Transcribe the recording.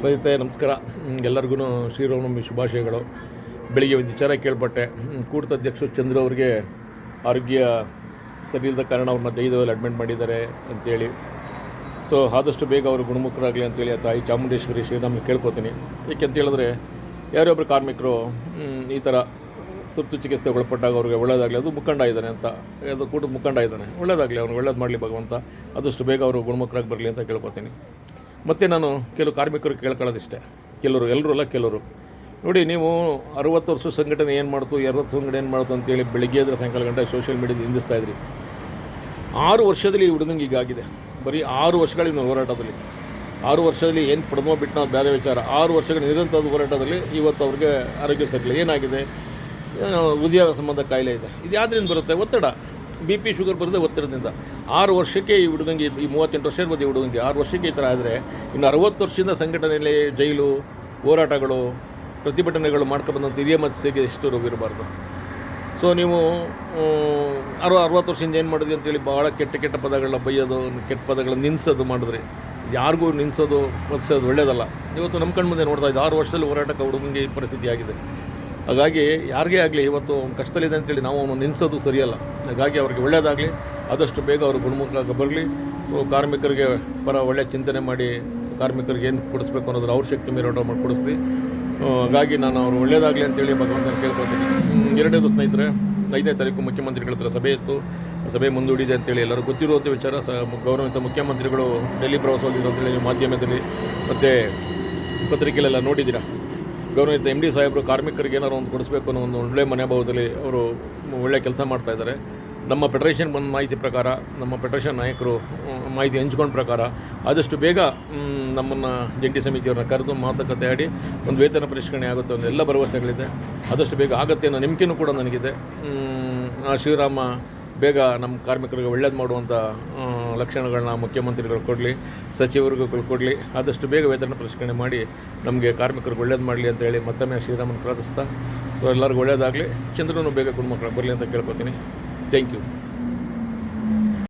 ಸ್ನೇಹಿತರೆ, ನಮಸ್ಕಾರ. ಎಲ್ಲರಿಗೂ ಶ್ರೀರಾಮನವಮಿ ಶುಭಾಶಯಗಳು. ಬೆಳಿಗ್ಗೆ ಒಂದು ವಿಚಾರ ಕೇಳ್ಪಟ್ಟೆ. ಕೂಡತ ಅಧ್ಯಕ್ಷರು ಚಂದ್ರ ಅವರಿಗೆ ಆರೋಗ್ಯ ಸರಿಯಿಲ್ಲದ ಕಾರಣ ಅವ್ರನ್ನ ದೈವದಲ್ಲಿ ಅಡ್ಮಿಟ್ ಮಾಡಿದ್ದಾರೆ ಅಂತೇಳಿ. ಸೊ ಆದಷ್ಟು ಬೇಗ ಅವರು ಗುಣಮುಖರಾಗಲಿ ಅಂತೇಳಿ ಆ ತಾಯಿ ಚಾಮುಂಡೇಶ್ವರಿ ಶ್ರೀರಾಮನ ಕೇಳ್ಕೊತೀನಿ. ಹೇಳಿದ್ರೆ ಯಾರೊಬ್ಬರು ಕಾರ್ಮಿಕರು ಈ ಥರ ತುರ್ತು ಚಿಕಿತ್ಸೆಗೆ ಒಳಪಟ್ಟಾಗ ಅವ್ರಿಗೆ ಒಳ್ಳೇದಾಗಲಿ, ಅದು ಮುಖಂಡ ಇದ್ದಾನೆ ಅಂತ. ಅದು ಕೂಡ ಮುಖಂಡ ಇದ್ದಾನೆ. ಒಳ್ಳೇದಾಗಲಿ, ಅವ್ನು ಒಳ್ಳೇದು ಮಾಡಲಿ ಭಗವಂತ. ಆದಷ್ಟು ಬೇಗ ಅವರು ಗುಣಮುಖರಾಗಿ ಬರಲಿ ಅಂತ ಕೇಳ್ಕೊತೀನಿ. ಮತ್ತು ನಾನು ಕೆಲವು ಕಾರ್ಮಿಕರು ಕೇಳ್ಕೊಳ್ಳೋದಿಷ್ಟೇ. ಕೆಲವರು, ಎಲ್ಲರೂ ಅಲ್ಲ, ಕೆಲವರು. ನೋಡಿ, ನೀವು ಅರುವತ್ತು ವರ್ಷ ಸಂಘಟನೆ ಏನು ಮಾಡ್ತು ಎರವತ್ತು ಸಂಘಟನೆ ಏನು ಮಾಡ್ತು ಅಂತೇಳಿ ಬೆಳಿಗ್ಗೆ ಎದ್ರೆ ಸಾಯಂಕಾಲ ಗಂಟೆ ಸೋಷಿಯಲ್ ಮೀಡಿಯಾದ ನಿಂದಿಸ್ತಾ ಇದ್ರಿ. ಆರು ವರ್ಷದಲ್ಲಿ ಈ ಹುಡುಗಂಗೆ ಈಗಾಗಿದೆ ಬರೀ ಆರು ವರ್ಷಗಳಿಂದ ಹೋರಾಟದಲ್ಲಿ. ಆರು ವರ್ಷದಲ್ಲಿ ಏನು ಪಡ್ಮೋ ಬಿಟ್ಟು ನಾವು ಬೇರೆ ವಿಚಾರ. ಆರು ವರ್ಷಗಳ ನಿರಂತರದ ಹೋರಾಟದಲ್ಲಿ ಇವತ್ತು ಅವ್ರಿಗೆ ಆರೋಗ್ಯ ಸರಿಯಿಲ್ಲ ಏನಾಗಿದೆ? ಏನೋ ಹೃದಯ ಸಂಬಂಧ ಕಾಯಿಲೆ ಇದೆ. ಇದು ಯಾವ್ದ್ರಿಂದ ಬರುತ್ತೆ? ಒತ್ತಡ. ಬಿ ಪಿ ಶುಗರ್ ಬರುತ್ತೆ ಒತ್ತಡದಿಂದ ಆರು ವರ್ಷಕ್ಕೆ ಈ ಹುಡುಗಂಗೆ ಈ ಮೂವತ್ತೆಂಟು ವರ್ಷ ಇರ್ಬೋದು ಈ ಹುಡುಗಂಗೆ. ಆರು ವರ್ಷಕ್ಕೆ ಈ ಥರ ಆದರೆ ಇನ್ನು ಅರವತ್ತು ವರ್ಷದಿಂದ ಸಂಘಟನೆಯಲ್ಲಿ ಜೈಲು, ಹೋರಾಟಗಳು, ಪ್ರತಿಭಟನೆಗಳು ಮಾಡ್ಕೊಬಂದಂಥ ಹಿರಿಯ ಮತ್ಸ್ಯಗೆ ಎಷ್ಟು ರೋಗ ಇರಬಾರ್ದು. ಸೊ ನೀವು ಅರು, ಅರವತ್ತು ವರ್ಷದಿಂದ ಏನು ಮಾಡಿದ್ವಿ ಅಂತೇಳಿ ಭಾಳ ಕೆಟ್ಟ ಕೆಟ್ಟ ಪದಗಳನ್ನ ಬೈಯೋದು ಕೆಟ್ಟ ಪದಗಳನ್ನ ನಿನ್ಸೋದು ಮಾಡಿದ್ರಿ. ಯಾರಿಗೂ ನಿನ್ಸೋದು ಮತ್ಸೋದು ಒಳ್ಳೇದಲ್ಲ. ಇವತ್ತು ನಮ್ಮ ಕಣ್ಮುಂದೆ ನೋಡ್ತಾ ಇದ್ದು, ಆರು ವರ್ಷದಲ್ಲಿ ಹೋರಾಟಕ್ಕೆ ಹುಡುಗಂಗೆ ಈ ಪರಿಸ್ಥಿತಿ ಆಗಿದೆ. ಹಾಗಾಗಿ ಯಾರಿಗೇ ಆಗಲಿ ಇವತ್ತು ಅವ್ನು ಕಷ್ಟದಲ್ಲಿದೆ ಅಂತೇಳಿ ನಾವು ಅವನು ನಿಲ್ಲಿಸೋದು ಸರಿಯಲ್ಲ. ಹಾಗಾಗಿ ಅವ್ರಿಗೆ ಒಳ್ಳೆಯದಾಗಲಿ ಆದಷ್ಟು ಬೇಗ ಅವರು ಗುಣಮುಖರಾಗಿ ಬರಲಿ. ಕಾರ್ಮಿಕರಿಗೆ ಪರ ಒಳ್ಳೆಯ ಚಿಂತನೆ ಮಾಡಿ ಕಾರ್ಮಿಕರಿಗೆ ಏನು ಕೊಡಿಸ್ಬೇಕು ಅನ್ನೋದ್ರ ಅವ್ರ ಶಕ್ತಿ ಮೇಲೆ ಮಾಡಿ ಕೊಡಿಸ್ತೀವಿ ಹಾಗಾಗಿ ನಾನು ಅವರು ಒಳ್ಳೆಯದಾಗಲಿ ಅಂತೇಳಿ ಭಗವಂತನ ಕೇಳ್ಕೊತೀನಿ ಹ್ಮ್, ಎರಡನೇದು ಸ್ನೇಹಿತರೆ ಐದನೇ ತಾರೀಕು ಮುಖ್ಯಮಂತ್ರಿಗಳ ಹತ್ರ ಸಭೆ ಇತ್ತು. ಸಭೆ ಮುಂದೂಡಿದೆ ಅಂತೇಳಿ ಎಲ್ಲರೂ ಗೊತ್ತಿರುವಂಥ ವಿಚಾರ. ಸ ಗೌರವಿತ ಮುಖ್ಯಮಂತ್ರಿಗಳು ಡೆಲ್ಲಿ ಪ್ರವಾಸ ಹೋಗಿದ್ರು ಅಂತೇಳಿ ಮಾಧ್ಯಮದಲ್ಲಿ ಮತ್ತು ಪತ್ರಿಕೆಲೆಲ್ಲ ನೋಡಿದ್ದೀರಾ? ಗೌರವಿತ ಎಂ ಡಿ ಸಾಹೇಬರು ಕಾರ್ಮಿಕರಿಗೆ ಏನಾರು ಒಂದು ಕೊಡಿಸ್ಬೇಕು ಅನ್ನೋ ಒಂದು ಒಳ್ಳೆಯ ಮನೋಭಾವದಲ್ಲಿ ಅವರು ಒಳ್ಳೆ ಕೆಲಸ ಮಾಡ್ತಾ ಇದ್ದಾರೆ. ನಮ್ಮ ಫೆಡರೇಷನ್ ಬಂದ ಮಾಹಿತಿ ಪ್ರಕಾರ, ನಮ್ಮ ಫೆಡರೇಷನ್ ನಾಯಕರು ಮಾಹಿತಿ ಹಂಚ್ಕೊಂಡ ಪ್ರಕಾರ ಆದಷ್ಟು ಬೇಗ ನಮ್ಮನ್ನು ಜಂಟಿ ಸಮಿತಿಯವ್ರನ್ನ ಕರೆದು ಮಾತುಕತೆ ಆಡಿ ಒಂದು ವೇತನ ಪರಿಷ್ಕರಣೆ ಆಗುತ್ತೆ ಒಂದು ಎಲ್ಲ ಭರವಸೆಗಳಿದೆ. ಆದಷ್ಟು ಬೇಗ ಆಗುತ್ತೆ ಅನ್ನೋ ನಂಬಿಕೆನೂ ಕೂಡ ನನಗಿದೆ. ಆ ಶ್ರೀರಾಮ ಬೇಗ ನಮ್ಮ ಕಾರ್ಮಿಕರಿಗೆ ಒಳ್ಳೇದು ಮಾಡುವಂಥ ಲಕ್ಷಣಗಳನ್ನ ಮುಖ್ಯಮಂತ್ರಿಗಳು ಕೊಡಲಿ, ಸಚಿವರಿಗೂ ಕೊಡಲಿ. ಆದಷ್ಟು ಬೇಗ ವೇತನ ಪರಿಷ್ಕರಣೆ ಮಾಡಿ ನಮಗೆ ಕಾರ್ಮಿಕರಿಗೆ ಒಳ್ಳೇದು ಮಾಡಲಿ ಅಂತ ಹೇಳಿ ಮತ್ತೊಮ್ಮೆ ಶ್ರೀರಾಮನ ಪ್ರಾರ್ಥಿಸ್ತಾ, ಸೊ ಎಲ್ಲರಿಗೂ ಒಳ್ಳೇದಾಗಲಿ. ಚಂದ್ರನೂ ಬೇಗ ಗುಣಮಕ್ಕಳು ಬರಲಿ ಅಂತ ಕೇಳ್ಕೊತೀನಿ. Thank you